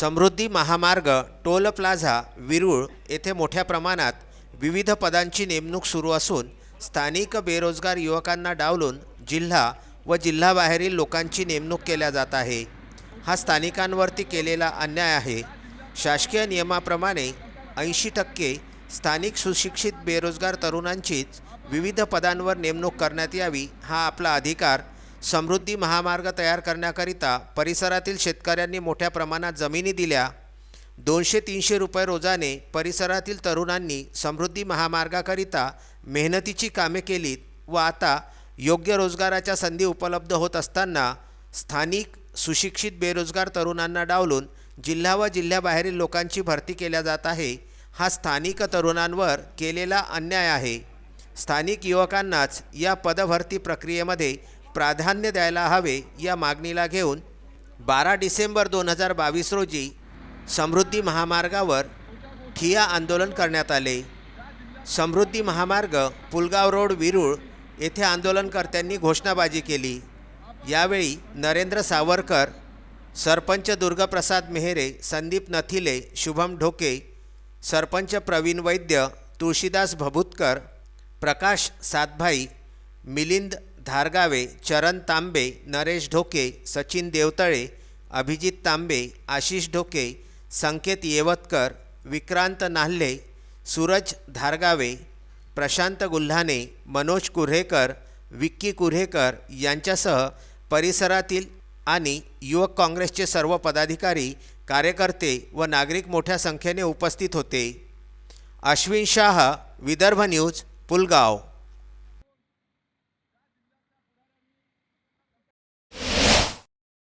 समृद्धी महामार्ग toll plaza विरूळ येथे मोठ्या प्रमाणात विविध पदांची नेमणूक सुरू असून स्थानिक बेरोजगार युवकांना डावलून जिल्हा व जिल्हाबाहेरील लोकांची नेमणूक केल्या जात आहे. हा स्थानिकांवरती केलेला अन्याय आहे. शासकीय नियमाप्रमाणे ऐंशी टक्के स्थानिक सुशिक्षित बेरोजगार तरुणांचीच विविध पदांवर नेमणूक करण्यात यावी हा आपला अधिकार समृद्धी महामार्ग तयार करण्याकरिता परिसरातील शेतकऱ्यांनी मोठ्या प्रमाणात जमिनी दिल्या. दोनशे तीनशे रुपये रोजाने परिसरातील तरुणांनी समृद्धी महामार्गाकरिता मेहनतीची कामे केलीत व आता योग्य रोजगाराच्या संधी उपलब्ध होत असताना स्थानिक सुशिक्षित बेरोजगार तरुणांना डावलून जिल्हा व जिल्ह्याबाहेरील लोकांची भरती केल्या जात आहे. हा स्थानिक तरुणांवर केलेला अन्याय आहे. स्थानिक युवकांनाच या पदभरती प्रक्रियेमध्ये प्राधान्य द्यायला हवे या मागणीला घेऊन बारा डिसेंबर दोन हजार बावीस रोजी समृद्धी महामार्गावर ठिया आंदोलन करण्यात आले. समृद्धी महामार्ग पुलगाव रोड विरूळ येथे आंदोलनकर्त्यांनी घोषणाबाजी केली. यावेळी नरेंद्र सावरकर सरपंच दुर्गप्रसाद मेहरे संदीप नथिले शुभम ढोके सरपंच प्रवीण वैद्य तुळशीदास भभूतकर प्रकाश सातभाई मिलिंद धारगावे चरण तांबे नरेश ढोके सचिन देवतळे अभिजित तांबे आशिष ढोके संकेत येवतकर विक्रांत नाल्हे सूरज धारगावे प्रशांत गुल्हाने मनोज कुऱ्हेकर विक्की कुऱ्हेकर यांच्यासह परिसरातील आणि युवक काँग्रेसचे सर्व पदाधिकारी कार्यकर्ते व नागरिक मोठ्या संख्येने उपस्थित होते. अश्विन शाह विदर्भ न्यूज पुलगाव.